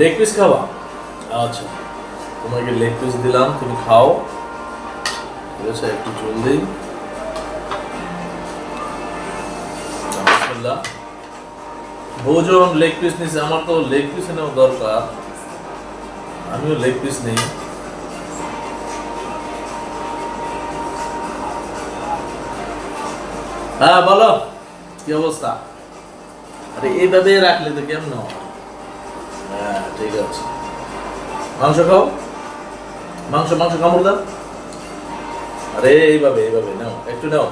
Leg piece খাওয়া আচ্ছা। তোমাকে লেগ পিস দিলাম, তুমি খাও। ঠিক আছে, একটু জল দিই। ভোজন লেগ পিস নিছে। আমার তো লেগ পিস নেওয়া দরকার। আমিও লেগ পিস নেই। হ্যাঁ বলো, কি অবস্থা? আরে, এইভাবে রাখলে তো কেমন হয়? ঠিক আছে। মাংস খাও? মাংস মাংস কামড় দাও আরে এইভাবে এইভাবে নাও একটু নাও।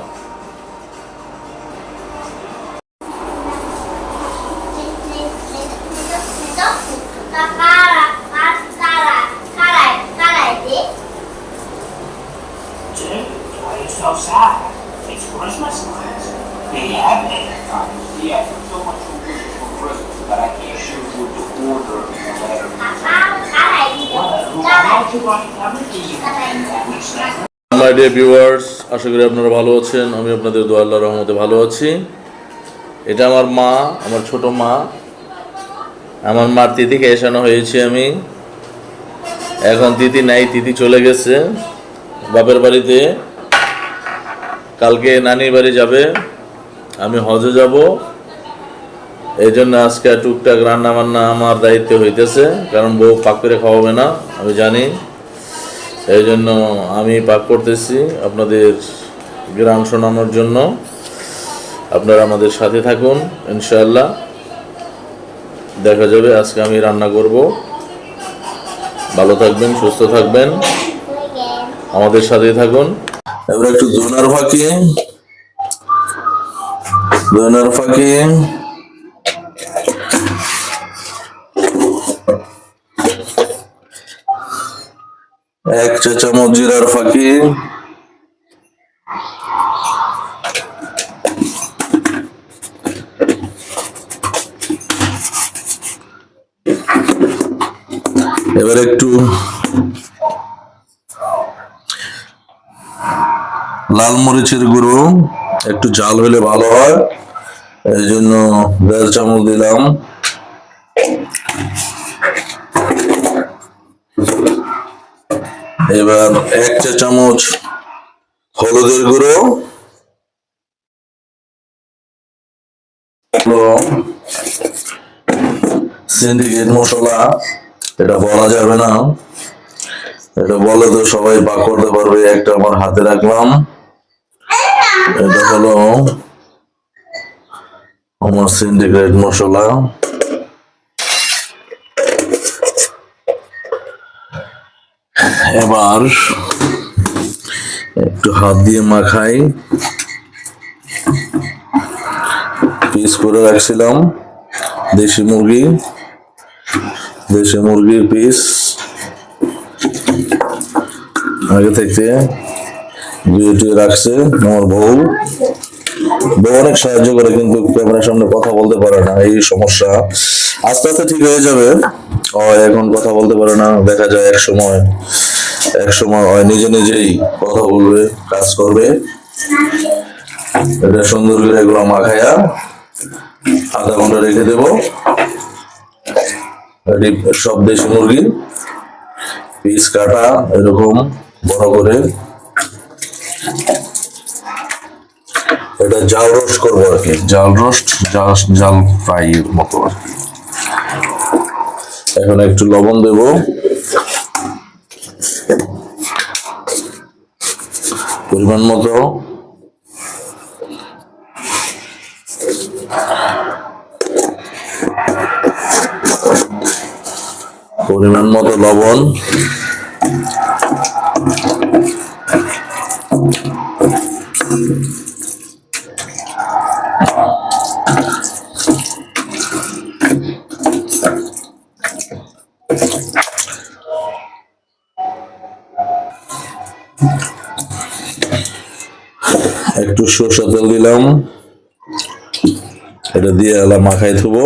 ভিউয়ার্স আশা করি আপনারা ভালো আছেন। আমি আপনাদের দোয়া আল্লাহ রহমতে ভালো আছি। এটা আমার মা, আমার ছোট মা। আমার মার তিথিকে এসানো হয়েছে আমি। এখন তিথি নাই, তিথি চলে গেছে। বাপের বাড়িতে কালকে নানির বাড়ি যাবে। আমি হজে যাব। এই জন্য আজকে টুকটাক রান্না বান্না আমার দায়িত্ব হইতেছে। কারণ বউ পাক করে খাওয়াবে না, আমি জানি। এই জন্য আমি পাক করতেছি আপনাদের গ্রাম শোনানোর জন্য। আপনারা আমাদের সাথে থাকুন ইনশাল্লাহ দেখা যাবে, আজকে আমি রান্না করব। ভালো থাকবেন, সুস্থ থাকবেন। আমাদের সাথে থাকুন। এবার একটু দোনার ফাঁকি। দোনার ফাঁকি। এক চা চামচ জিরার ফাঁকি। এবার একটু লাল মরিচের গুঁড়ো, একটু ঝাল হলে ভালো হয়। এই জন্য দেড় চামচ দিলাম। এবার এক চা চামচ হলুদের গুঁড়ো সিন্ডিকেট মশলা। এটা বলা যাবে না। এটা বলে তো সবাই পাক করতে পারবে, একটা আমার হাতে রাখলাম। এটা হলো আমার সিন্ডিকেট মশলা। এবার একটু হাত দিয়ে মাখাই। পিস করে রাখছিলাম দেশি মুরগি, দেশি মুরগির পিস। আগে থেকে ভিডিও রাখছে আমার বউ। বউ অনেক সাহায্য করে, কিন্তু ক্যামেরার সামনে কথা বলতে পারে না, এই সমস্যা। আস্তে আস্তে ঠিক হয়ে যাবে। এখন কথা বলতে পারে না, দেখা যায় এক সময়। এক সময় হয় নিজে নিজেই কথা বলবে কাজ করবে। এটা সুন্দর করে এগুলো মাখাইয়া আধা ঘণ্টা রেখে দেব। সব দেশি মুরগি পিস কাটা এরকম বড় করে। এটা জাল রোস্ট করব আর কি। জাল রোস্ট জাল জাল ফ্রাই মতো আর কি। এখন একটু লবণ দেব। পরিমাণ মতো। পরিমাণ মতো লবণ। একটু তেল দিলাম। এটা দিয়ে এলা মাখাই থবো।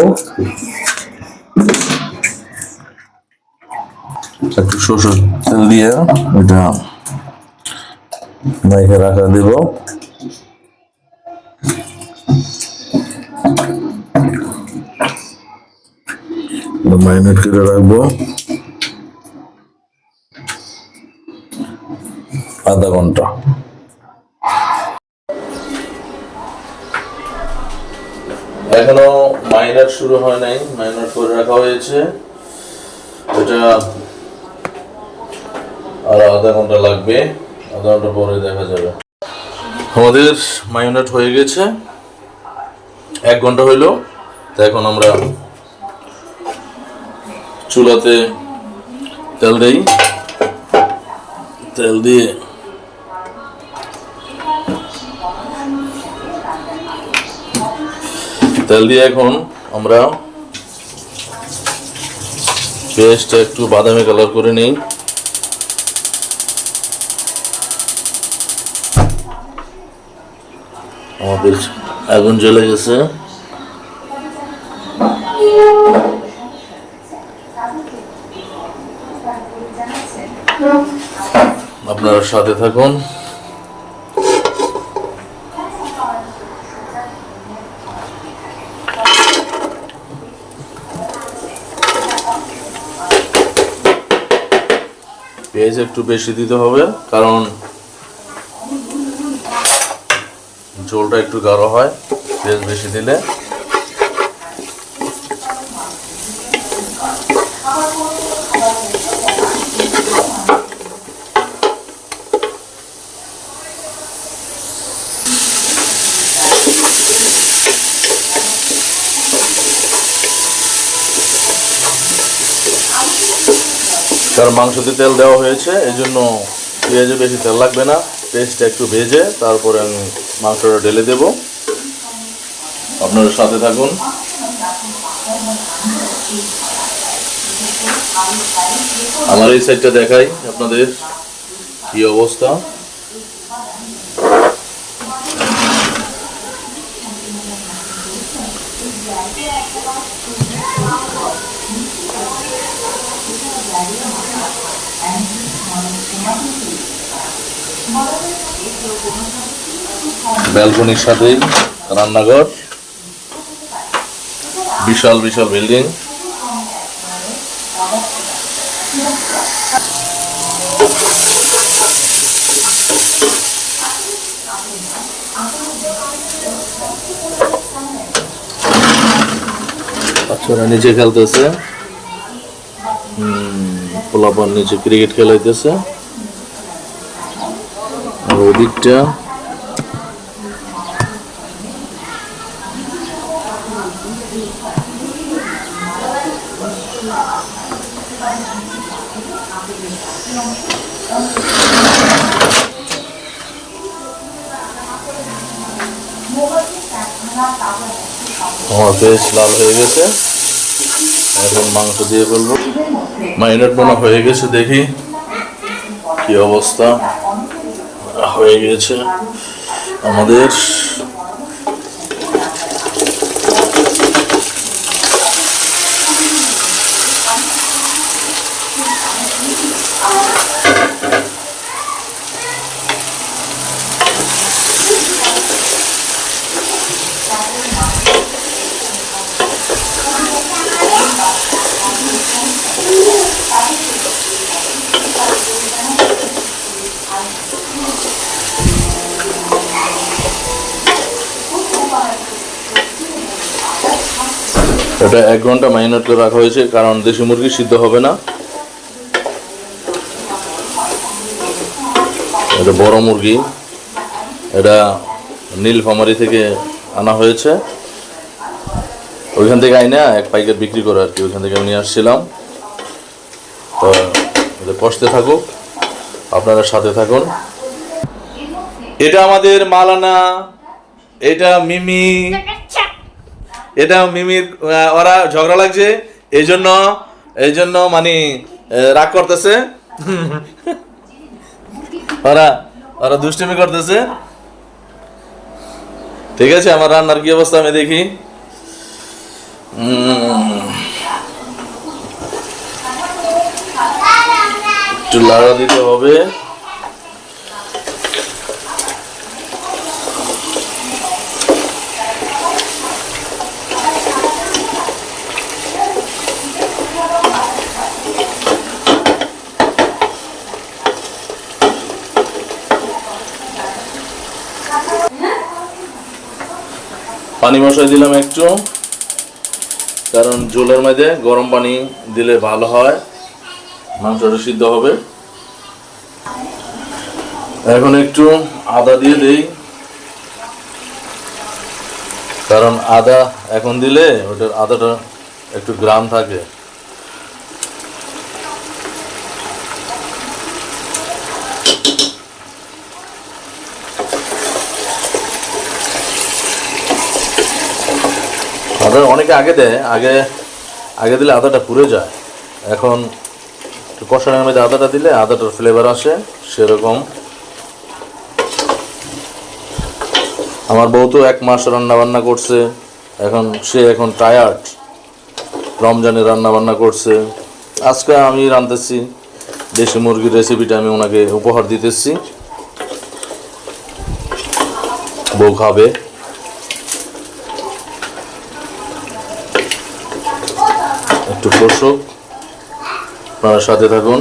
একটু তেল দিয়ে এটা মাইকে রাখা মাইনেট করে রাখব। আধা ঘণ্টা। এখনও মাইনার শুরু হয় নাই মাইনার করে রাখা হয়েছে। এটা আর আধা ঘণ্টা লাগবে, আধা ঘণ্টা পরে দেখা যাবে। আমাদের মায়োনেট হয়ে গেছে। এক ঘণ্টা হইল, তো এখন আমরা চুলাতে তেল দেই। তেল দিয়ে তেল দিয়ে এখন আমরা পেস্টটা একটু বাদামি কালার করে নিই। আমাদের আগুন জ্বলে গেছে। আপনারা সাথে থাকুন। পেঁয়াজ একটু বেশি দিতে হবে কারণ ঝোলটা একটু গাঢ় হয় পেঁয়াজ বেশি দিলে। কারণ মাংসতে তেল দেওয়া হয়েছে, এই জন্য পেঁয়াজে বেশি তেল লাগবে না। পেস্টটা একটু ভেজে তারপরে আমি মাংসটা ঢেলে দেব। আপনারা সাথে থাকুন। আমার এই সাইডটা দেখাই আপনাদের কি অবস্থা। ব্যালকনির সাথেই রান্নাঘর। বিশাল বিশাল বিল্ডিং। বাচ্চারা নিচে খেলতেছে। পোলাপান নিচে ক্রিকেট খেলাইতেছে। ওদিকটা আমার বেশ লাল হয়ে গেছে। এখন মাংস দিয়ে ফেলব। মাইনেট বোনা হয়ে গেছে, দেখি কি অবস্থা। হয়ে গেছে। আমাদের এটা এক ঘণ্টা মাইনেট করে রাখা হয়েছে, কারণ দেশি মুরগি সিদ্ধ হবে না। এটা বড় মুরগি। এটা নীলফামারি থেকে আনা হয়েছে। ওইখান থেকে আইনা এক পাইকার বিক্রি করে আর কি, ওইখান থেকে আমি নিয়ে আসছিলাম। তো এটা কষতে থাকুক, আপনারা সাথে থাকুন। এটা আমাদের মালানা, এটা মিমি এটা মিমির ওরা ঝগড়া লাগছে এই জন্য এই জন্য মানে রাগ করতেছে। ওরা ওরা দুষ্টুমি করতেছে। ঠিক আছে, আমার রান্নার কি অবস্থা আমি দেখি। একটু লাড়া দিতে হবে। পানি বসাই দিলাম একটু। কারণ জোলের মাঝে গরম পানি দিলে ভালো হয়, মাংসটা সিদ্ধ হবে। এখন একটু আদা দিয়ে দিই। কারণ আদা এখন দিলে ওটার আদাটা একটু গ্রাম থাকে। আদা অনেকে আগে দেয়, আগে আগে দিলে আদাটা পুড়ে যায়। এখন কষানোর মধ্যে আদাটা দিলে আদাটার ফ্লেভার আসে, সেরকম। আমার বউ তো এক মাস রান্না বান্না করছে, এখন সে এখন টায়ার্ড রমজানে রান্না বান্না করছে। আজকে আমি রাঁধতেছি, দেশি মুরগির রেসিপিটা আমি ওনাকে উপহার দিতেছি। বউ খাবে। একটু কষুক আপনারা সাথে থাকুন।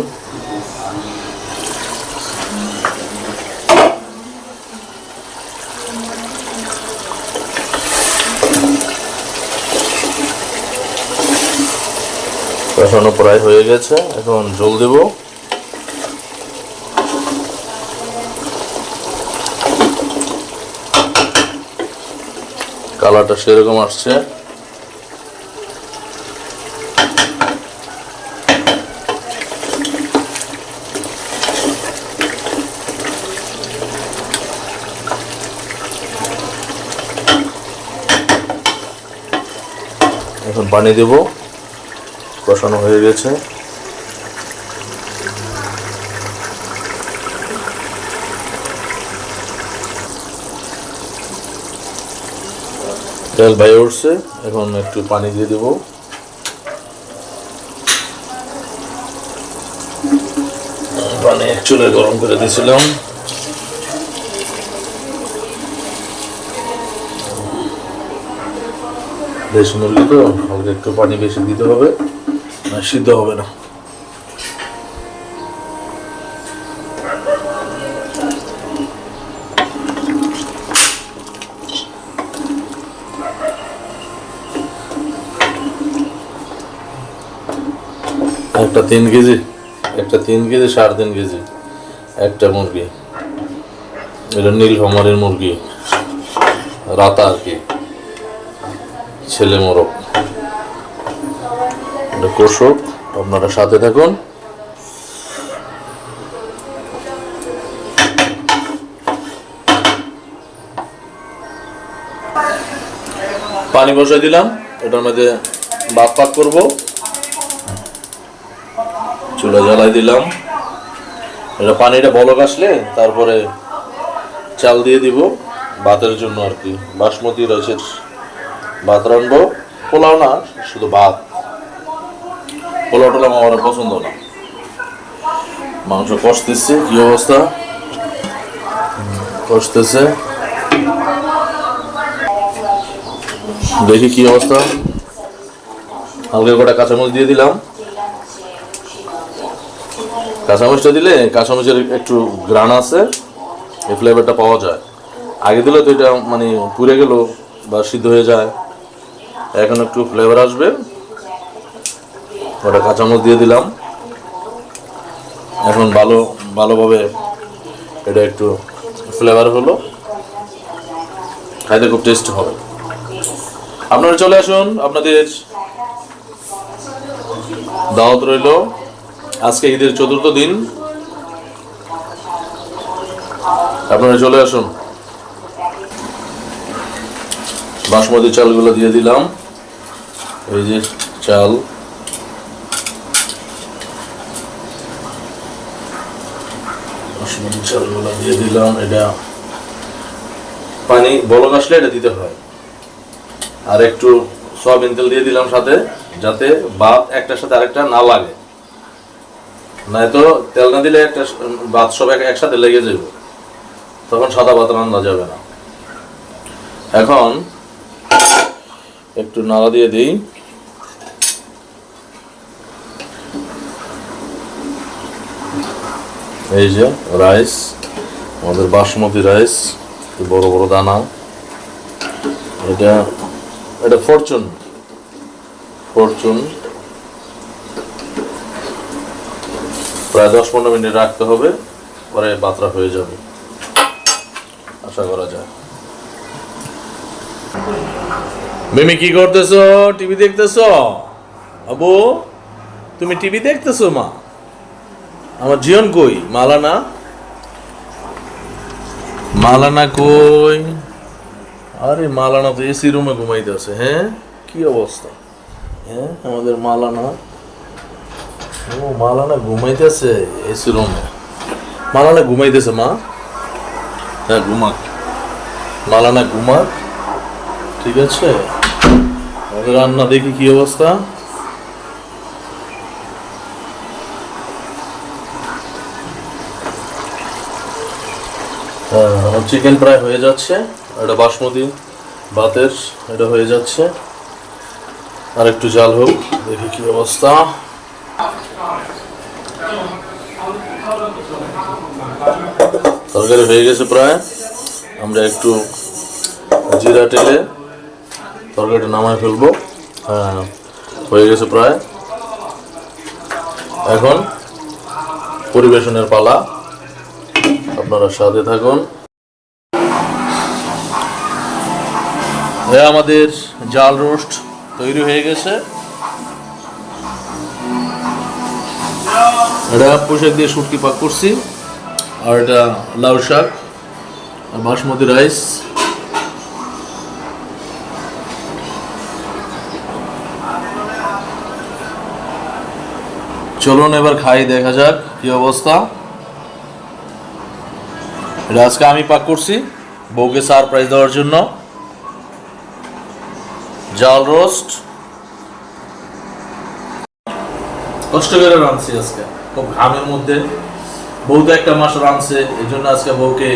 কষানো প্রায় হয়ে গেছে। এখন জল দেব। কালারটা সেরকম আসছে। এখন পানি দেব। কষানো হয়ে গেছে। তেল বাইরে উঠছে। এখন একটু পানি দিয়ে দেব। পানি চুলে গরম করে দিয়েছিলাম। দেশি মুরগি তো হালকা একটু পানি বেশি দিতে হবে সিদ্ধ হবে না। একটা তিন কেজি, একটা তিন কেজি, সাড়ে তিন কেজি, একটা মুরগি। এটা নীল নীলফামারের মুরগি, রাতা আর কি। ছেলে এটা কষক আপনারা সাথে থাকুন। পানি বসাই দিলাম, এটার মধ্যে বাপ পাক করব। চুলা জ্বালাই দিলাম। এটা পানিটা বলক আসলে তারপরে চাল দিয়ে দিব। ভাতের জন্য আর কি, বাসমতি রয়েছে ভাত পোলাও না, শুধু ভাত। পোলাও টোলাও আমার পছন্দ না। মাংস কষতেছে, কি অবস্থা? কষতেছে। দেখি কি অবস্থা। হালকা কটা কাঁচামরিচ দিয়ে দিলাম। কাঁচামরিচটা দিলে কাঁচামরিচের একটু গ্রান আছে, এই ফ্লেভারটা পাওয়া যায়। আগে দিলে তো এটা মানে পুড়ে গেল বা সিদ্ধ হয়ে যায়। এখন একটু ফ্লেভার আসবে। ওটা কাঁচামচ দিয়ে দিলাম। এখন ভালো, ভালোভাবে এটা একটু ফ্লেভার হলো। খাইতে খুব টেস্ট হবে। আপনারা চলে আসুন, আপনাদের দাওয়াত রইল। আজকে ঈদের চতুর্থ দিন। আপনারা চলে আসুন। বাসমতি চালগুলো দিয়ে দিলাম। এই যে চাল। চালগুলো দিয়ে দিলাম, এটা পানি, বলক আসলে এটা দিতে হয়। আর একটু সয়াবিন তেল দিয়ে দিলাম সাথে, যাতে ভাত একটার সাথে আরেকটা না লাগে। নয়তো তেল না দিলে একটা ভাত সব এক- একসাথে লেগে যাবে তখন সাদা ভাত রান্না যাবে না। এখন একটু নাড়া দিয়ে দিই। এই যে রাইস আমাদের বাসমতি রাইস বড় বড় দানা। এটা এটা ফরচুন ফরচুন প্রায় দশ পনেরো মিনিট রাখতে হবে, পরে বাতরা হয়ে যাবে। আশা করা যায়। মিমি, কি করতেছো? টিভি দেখতেছো? আবু, তুমি টিভি দেখতেছো, মা? আমার জিয়ন কই? মালানা? মালানা কই? আরে মালানা তো এসি রুমে ঘুমাইতেছে হ্যাঁ? কি অবস্থা? হ্যাঁ আমাদের মালানা। ও, মালানা ঘুমাইতেছে এসি রুমে। মালানা ঘুমাইতেছে, মা? হ্যাঁ ঘুমাক। মালানা ঘুমাক, ঠিক আছে? আমাদের রান্না দেখি কি অবস্থা? চিকেন প্রায় হয়ে যাচ্ছে। এটা বাসমতি ভাতের এটা হয়ে যাচ্ছে। আর একটু জাল হোক, দেখি কি অবস্থা। তরকারি হয়ে গেছে প্রায়। আমরা একটু জিরা টেলে তরকারিটা নামায় ফেলব। হ্যাঁ হয়ে গেছে প্রায়। এখন পরিবেশনের পালা। আপনারা সাথে থাকুন। আমাদের জাল রোস্ট তৈরি হয়ে গেছে। এটা পোশাক দিয়ে শুটকি পাক করছি। আর এটা লাউ শাক আর বাসমতি রাইস। চলুন এবার খাই, দেখা যাক কি অবস্থা। এটা আজকে আমি পাক করছি। বউকে সারপ্রাইজ দেওয়ার জন্য। জাল রোস্ট। কষ্ট করে রাঁধছি আজকে। খুব ঘামের মধ্যে। বউ তো একটা মাস রাঁধছে এই জন্য আজকে বউকে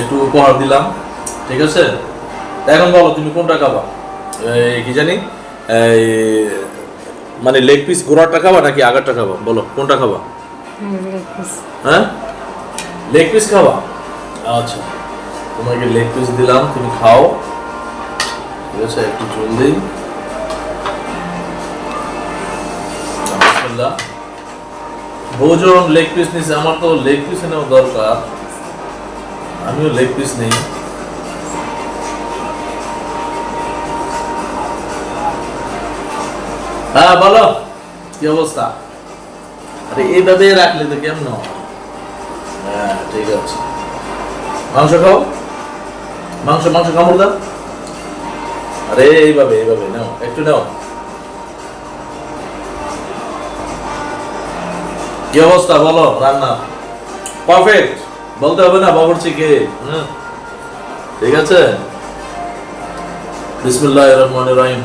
একটু উপহার দিলাম। ঠিক আছে? এখন বলো তুমি কোনটা খাবা? এই কি জানি? মানে লেগ পিস গোড়াটা খাবা নাকি আগারটা খাবা? বলো কোনটা খাবা? হ্যাঁ? লেগ পিস খাওয়া আচ্ছা তোমাকে লেগ পিস দিলাম, তুমি খাও। ঠিক আছে, একটু দিই। বিসমিল্লাহ। লেগ পিস নিছে। আমার তো লেগ পিস নেওয়া দরকার। আমিও লেগ পিস নেই। হ্যাঁ বলো, কি অবস্থা? আরে, এইভাবে রাখলে তো কেমন হ্যাঁ ঠিক আছে। মাংস খাও। মাংস মাংস কামড় দাও আরে, এইভাবে এইভাবে, নাও, একটু নাও। কি অবস্থা, বলো, রান্না? পারফেক্ট বলতে হবে না, বাবুর্চি কে? হুম। ঠিক আছে? বিসমুল্লাহ রহমান রহিম।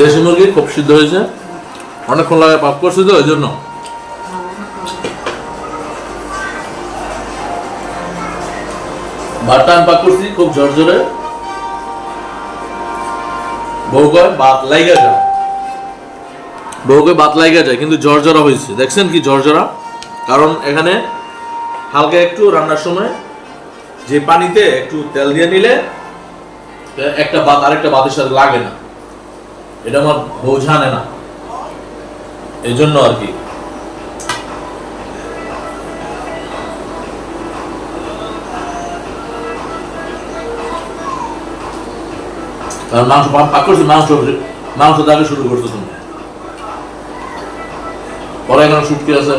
দেশি মুরগি খুব সিদ্ধ হয়েছে। অনেকক্ষণ লাগে পাপ করছি তো, ওই জন্য। ভাতটা আমি পাক করছি খুব ঝরঝরে বউ ভাত লাইগা যায়। বউকে বাত লাইগা যায়, কিন্তু ঝরঝরা হয়েছে। দেখছেন কি ঝরঝরা কারণ এখানে হালকা একটু রান্নার সময় যে পানিতে একটু তেল দিয়ে নিলে, একটা ভাত, আরেকটা বাতের সাথে লাগে না। এটা আমার বউ জানে না। এই জন্য আর কি। আর মাংস পাক করছি, মাংস মাংস দাগে শুরু করছ তুমি। পরে এখানে শুটকি আছে।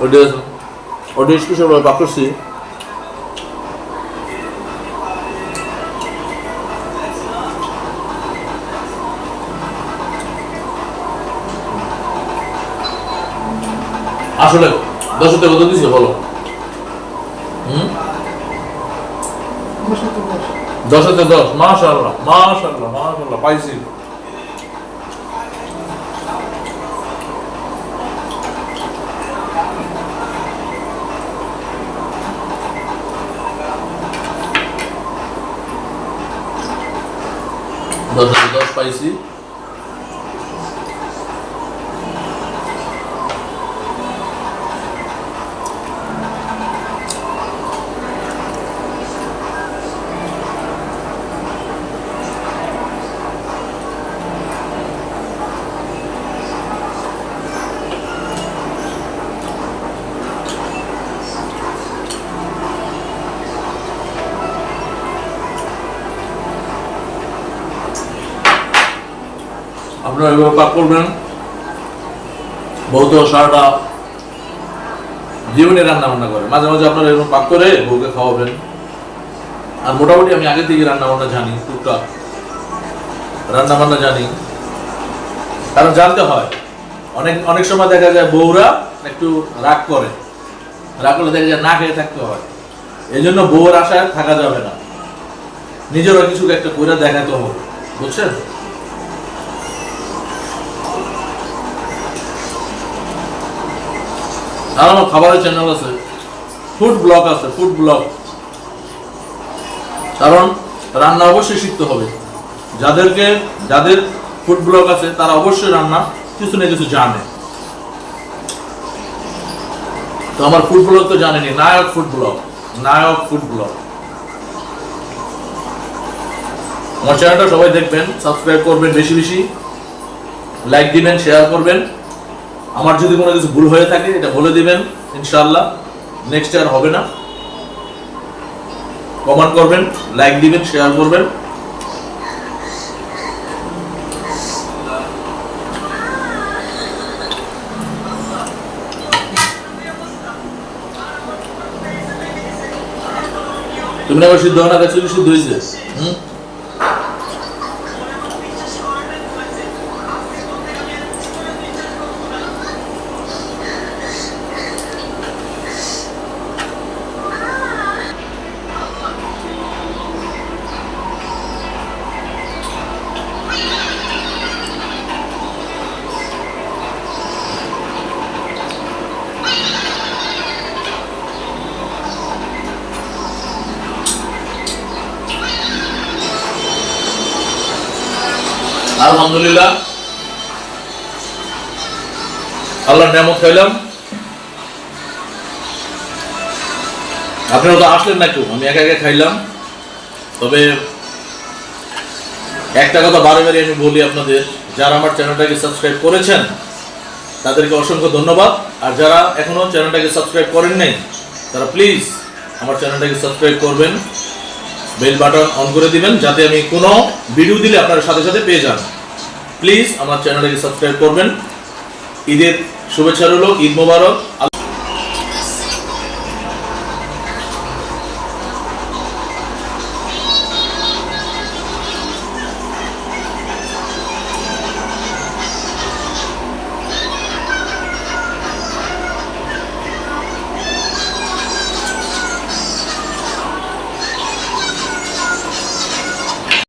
ওইটা আছে ওইটা স্পেশাল পাক করছি আসলে দশতে কত দিছে বলো। হুম? দশতে দশ মাশাল্লাহ মাশাল্লাহ মাশাল্লাহ পাইছি। দশ দশ পাইছি। আপনারা এভাবে পাক করবেন বউ তো সারাটা জীবনে রান্না বান্না করে। মাঝে মাঝে আপনারা এরকম পাক করে বউকে খাওয়াবেন। আর মোটামুটি আমি আগে থেকে রান্না বান্না জানি, টুকটাক। রান্না বান্না জানি। কারণ জানতে হয়, অনেক অনেক সময় দেখা যায় বউরা একটু রাগ করে। রাগ করলে দেখা যায় না খেয়ে থাকতে হয়। এই জন্য বউর আশায় থাকা যাবে না। নিজেরও কিছু একটা করে দেখাতে হবে। বুঝছেন? আমার খাবারের চ্যানেল আছে। ফুড ব্লগ আছে ফুড ব্লগ কারণ রান্না অবশ্যই শিখতে হবে। যাদেরকে, যাদের ফুড ব্লগ আছে, তারা অবশ্যই রান্না কিছু না কিছু জানে। তো আমার ফুড ব্লগ তো জানেনি। নায়ক ফুড ব্লগ নায়ক ফুড ব্লগ আমার চ্যানেলটা সবাই দেখবেন সাবস্ক্রাইব করবেন বেশি বেশি। লাইক দিবেন শেয়ার করবেন। আমার যদি কোনো কিছু ভুল হয়ে থাকে, এটা বলে দিবেন ইনশাল্লাহ নেক্সট আর হবে না। কমেন্ট করবেন লাইক দিবেন শেয়ার করবেন। তুমি আবার সিদ্ধ না দেখছ সিদ্ধ হয়েছে? হুম? আলহামদুলিল্লাহ। আল্লাহর নিয়ামত খাইলাম আপনারা তো আসলেন না কেউ আমি একা একা খাইলাম। তবে একটা কথা বারে বারে আমি বলি আপনাদের, যারা আমার চ্যানেলটাকে সাবস্ক্রাইব করেছেন, তাদেরকে অসংখ্য ধন্যবাদ। আর যারা এখনও চ্যানেলটাকে সাবস্ক্রাইব করেন নাই, তারা প্লিজ আমার চ্যানেলটাকে সাবস্ক্রাইব করবেন। বেল বাটন অন করে দিবেন, যাতে আমি কোনো ভিডিও দিলে আপনারা সাথে সাথে পেয়ে যান। প্লিজ আমার চ্যানেলটাকে সাবস্ক্রাইব করবেন। ঈদের শুভেচ্ছা রইল ঈদ মোবারক